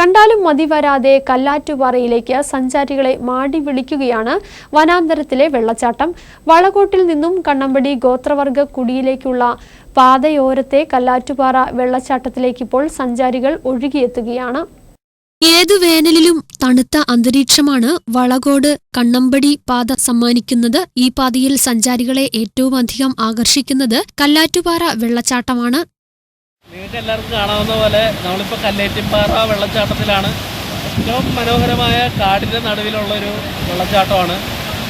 കണ്ടാലും മതി വരാതെ കല്ലാറ്റുപാറയിലേക്ക് സഞ്ചാരികളെ മാടി വിളിക്കുകയാണ് വനാന്തരത്തിലെ വെള്ളച്ചാട്ടം. വളകോട്ടിൽ നിന്നും കണ്ണമ്പടി ഗോത്രവർഗ കുടിയിലേക്കുള്ള പാതയോരത്തെ കല്ലാറ്റുപാറ വെള്ളച്ചാട്ടത്തിലേക്ക് ഇപ്പോൾ സഞ്ചാരികൾ ഒഴുകിയെത്തുകയാണ്. ഏതു വേനലിലും തണുത്ത അന്തരീക്ഷമാണ് വളകോട് കണ്ണമ്പടി പാത സമ്മാനിക്കുന്നത്. ഈ പാതയിൽ സഞ്ചാരികളെ ഏറ്റവും അധികം ആകർഷിക്കുന്നത് കല്ലാറ്റുപാറ വെള്ളച്ചാട്ടമാണ്. നിങ്ങൾക്ക് എല്ലാവർക്കും കാണാവുന്ന പോലെ നമ്മളിപ്പോൾ കല്ലേറ്റിപ്പാറ വെള്ളച്ചാട്ടത്തിലാണ്. ഏറ്റവും മനോഹരമായ കാടിന്റെ നടുവിലുള്ളൊരു വെള്ളച്ചാട്ടമാണ്.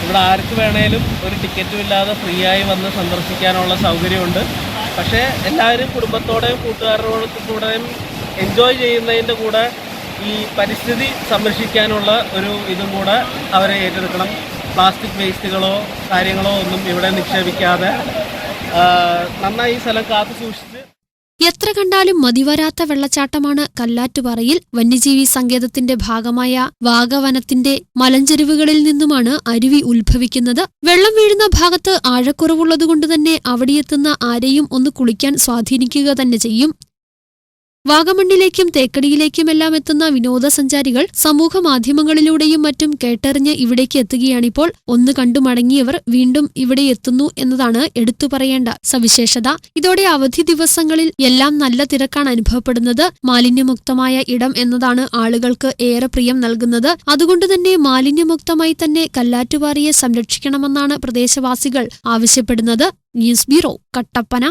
ഇവിടെ ആർക്ക് വേണേലും ഒരു ടിക്കറ്റും ഇല്ലാതെ ഫ്രീ ആയി വന്ന് സന്ദർശിക്കാനുള്ള സൗകര്യമുണ്ട്. പക്ഷേ എല്ലാവരും കുടുംബത്തോടെയും കൂട്ടുകാരോടും കൂടെയും എൻജോയ് ചെയ്യുന്നതിന്റെ കൂടെ ഈ പരിസ്ഥിതി സംരക്ഷിക്കാനുള്ള ഒരു ഇതും കൂടെ അവരെ ഏറ്റെടുക്കണം. പ്ലാസ്റ്റിക് വേസ്റ്റുകളോ കാര്യങ്ങളോ ഒന്നും ഇവിടെ നിക്ഷേപിക്കാതെ. നന്നായി ഈ സ്ഥലം കാത്തു സൂക്ഷിച്ച് എത്ര കണ്ടാലും മതിവരാത്ത വെള്ളച്ചാട്ടമാണ് കല്ലാറ്റുപാറയിൽ വന്യജീവി സങ്കേതത്തിന്റെ ഭാഗമായ വാഗവനത്തിന്റെ മലഞ്ചെരുവുകളിൽ നിന്നുമാണ് അരുവി ഉത്ഭവിക്കുന്നത്. വെള്ളം വീഴുന്ന ഭാഗത്ത് ആഴക്കുറവുള്ളതുകൊണ്ട് തന്നെ അവിടെയെത്തുന്ന ആരെയും ഒന്ന് കുളിക്കാൻ സ്വാധീനിക്കുക തന്നെ ചെയ്യും. വാഗമണ്ണിലേക്കും തേക്കടിയിലേക്കുമെല്ലാം എത്തുന്ന വിനോദസഞ്ചാരികൾ സമൂഹ മാധ്യമങ്ങളിലൂടെയും മറ്റും കേട്ടറിഞ്ഞ് ഇവിടേക്ക് എത്തുകയാണിപ്പോൾ ഒന്ന് കണ്ടു മടങ്ങിയവർ വീണ്ടും ഇവിടെ എത്തുന്നു എന്നതാണ് എടുത്തു പറയേണ്ട സവിശേഷത. ഇതോടെ അവധി ദിവസങ്ങളിൽ എല്ലാം നല്ല തിരക്കാണ് അനുഭവപ്പെടുന്നത്. മാലിന്യമുക്തമായ ഇടം എന്നതാണ് ആളുകൾക്ക് ഏറെ പ്രിയം നൽകുന്നത്. അതുകൊണ്ട് തന്നെ മാലിന്യമുക്തമായി തന്നെ കല്ലാറ്റുപാറിയെ സംരക്ഷിക്കണമെന്നാണ് പ്രദേശവാസികൾ ആവശ്യപ്പെടുന്നത്. News bureau Kattappana.